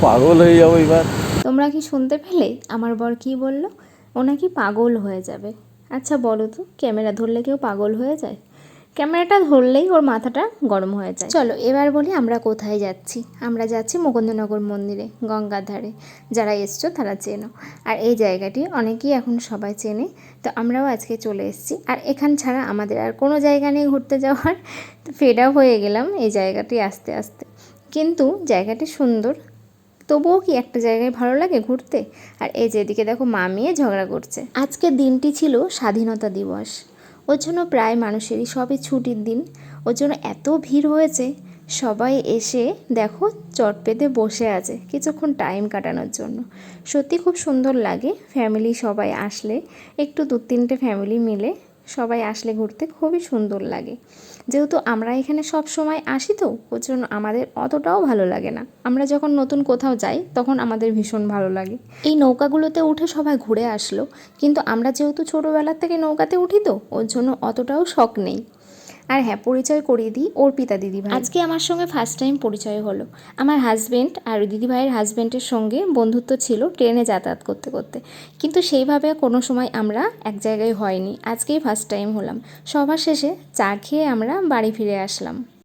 পাগল হয়ে যাব এবার। তোমরা কি শুনতে পেলে? আমার বর কি বলল? ও নাকি পাগল হয়ে যাবে। আচ্ছা বলো তো, ক্যামেরা ধরলে কেউ পাগল হয়ে যায়? ক্যামেরাটা ধরলেই ওর মাথাটা গরম হয়ে যায়। চলো, এবার বলি আমরা কোথায় যাচ্ছি। আমরা যাচ্ছি মুকুন্দনগর মন্দিরে, গঙ্গার ধারে। যারা এসছো তারা চেনো। আর এই জায়গাটি অনেকেই এখন সবাই চেনে। তো আমরাও আজকে চলে এসেছি। আর এখান ছাড়া আমাদের আর কোনো জায়গা নেই ঘুরতে যাওয়ার। ফেড আপ হয়ে গেলাম এই জায়গাটি আস্তে আস্তে। কিন্তু জায়গাটি সুন্দর। তবুও কি একটা জায়গায় ভালো লাগে ঘুরতে? আর এই যে এদিকে দেখো মা মেয়ে ঝগড়া করছে। আজকের দিনটি ছিল স্বাধীনতা দিবস। ওর জন্য প্রায় মানুষেরই সবই ছুটির দিন। ওর জন্য এত ভিড় হয়েছে, সবাই এসে দেখো চট পেতে বসে আছে কিছুক্ষণ টাইম কাটানোর জন্য। সত্যি খুব সুন্দর লাগে ফ্যামিলি সবাই আসলে। একটু দু তিনটে ফ্যামিলি মিলে সবাই আসলে ঘুরতে খুবই সুন্দর লাগে। যেহেতু আমরা এখানে সব সময় আসি তো ওর জন্য আমাদের অতটাও ভালো লাগে না। আমরা যখন নতুন কোথাও যাই, তখন আমাদের ভীষণ ভালো লাগে। এই নৌকাগুলোতে উঠে সবাই ঘুরে আসলো, কিন্তু আমরা যেহেতু ছোটোবেলার থেকে নৌকাতে উঠি তো, ওর জন্য অতটাও শখ নেই। আর হ্যাঁ পরিচয় করিয়ে দিই অর্পিতা দিদিভাই আজকে আমার সঙ্গে ফার্স্ট টাইম পরিচয় হলো। আমার হাজব্যান্ড আর দিদিভাইয়ের হাজব্যান্ডের সঙ্গে বন্ধুত্ব ছিল ট্রেনে যাতায়াত করতে করতে। কিন্তু সেইভাবে কোনো সময় আমরা এক জায়গায় হয়নি। আজকেই ফার্স্ট টাইম হলাম। সবার শেষে চা খেয়ে আমরা বাড়ি ফিরে আসলাম।